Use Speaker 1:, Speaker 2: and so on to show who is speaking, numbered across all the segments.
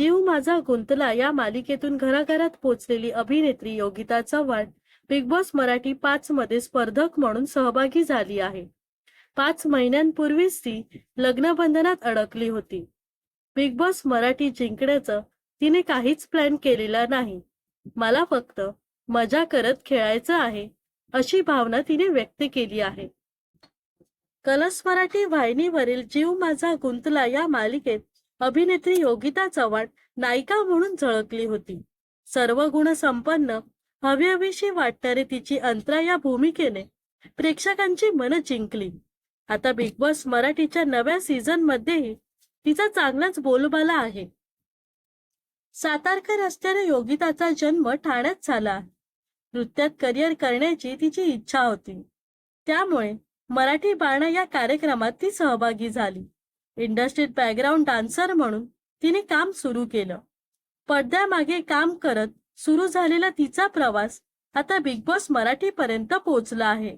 Speaker 1: जीव माझा गुंतला या मालिकेतून घराघरात पोचलेली अभिनेत्री योगिता चव्हाण बिग बॉस मराठी पाच मध्ये स्पर्धक म्हणून सहभागी झाली आहे. पाच महिन्यांपूर्वीच ती लग्नबंधनात अडकली होती. बिग बॉस मराठी जिंकण्याचं तिने काहीच प्लॅन केलेला नाही. मला फक्त मजा करत खेळायचं आहे अशी भावना तिने व्यक्त केली आहे. कलस मराठी वाहिनीवरील जीव माझा गुंतला या मालिकेत अभिनेत्री योगिता चव्हाण नायिका म्हणून झळकली होती. सर्व गुण संपन्न हवीहवीशी वाटणारी तिची अंतरा या भूमिकेने प्रेक्षकांची मन जिंकली. आता बिग बॉस मराठीच्या नव्या सीझन मध्येही तिचा चांगलाच बोलबाला आहे. सातारकर असलेल्या योगिताचा जन्म ठाण्यात झाला नृत्यात करिअर करण्याची तिची इच्छा होती. त्यामुळे मराठी बाणा या कार्यक्रमात ती सहभागी झाली. इंडस्ट्रीत बॅकग्राऊंड डान्सर म्हणून तिने काम सुरू केलं. पडद्यामागे काम करत सुरू झालेला तिचा प्रवास आता बिग बॉस मराठी पर्यंत पोहोचला आहे.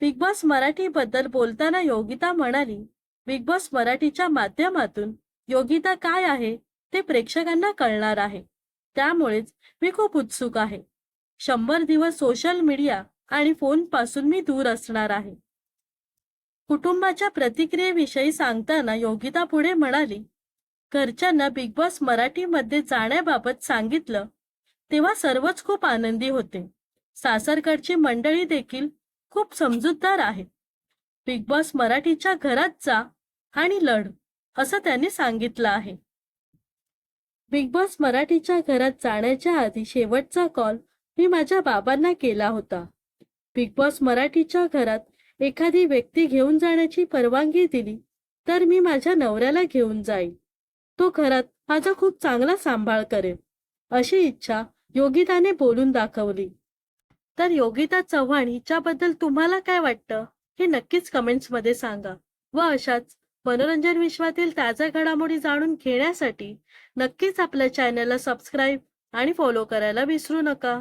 Speaker 1: बिग बॉस मराठी बद्दल बोलताना योगिता म्हणाली बिग बॉस मराठीच्या माध्यमातून योगिता काय आहे ते प्रेक्षकांना कळणार आहे. त्यामुळेच मी खूप उत्सुक आहे. शंभर दिवस सोशल मीडिया आणि फोनपासून मी दूर असणार आहे. कुटुंबाच्या प्रतिक्रियेविषयी सांगताना योगिता पुढे म्हणाली घरच्यांना बिग बॉस मराठीमध्ये जाण्याबाबत सांगितलं तेव्हा सर्वच खूप आनंदी होते. सासरकडची मंडळी देखील खूप समजूतदार आहे बिग बॉस मराठीच्या घरात जा आणि लढ असं त्यांनी सांगितलं आहे. बिग बॉस मराठीच्या घरात जाण्याच्या आधी शेवटचा कॉल मी माझ्या बाबांना केला होता. बिग बॉस मराठीच्या घरात एखादी व्यक्ती घेऊन जाण्याची परवानगी दिली तर मी माझ्या नवऱ्याला घेऊन जाईल तो घरात माझा खूप चांगला सांभाळ करेल अशी इच्छा योगिताने बोलून दाखवली. तर योगिता चव्हाण हिच्याबद्दल तुम्हाला काय वाटतं? हे नक्कीच कमेंट्समध्ये सांगा व अशाच मनोरंजन विश्वातील ताज्या घडामोडी जाणून घेण्यासाठी नक्कीच आपल्या चॅनलला सबस्क्राईब आणि फॉलो करायला विसरू नका.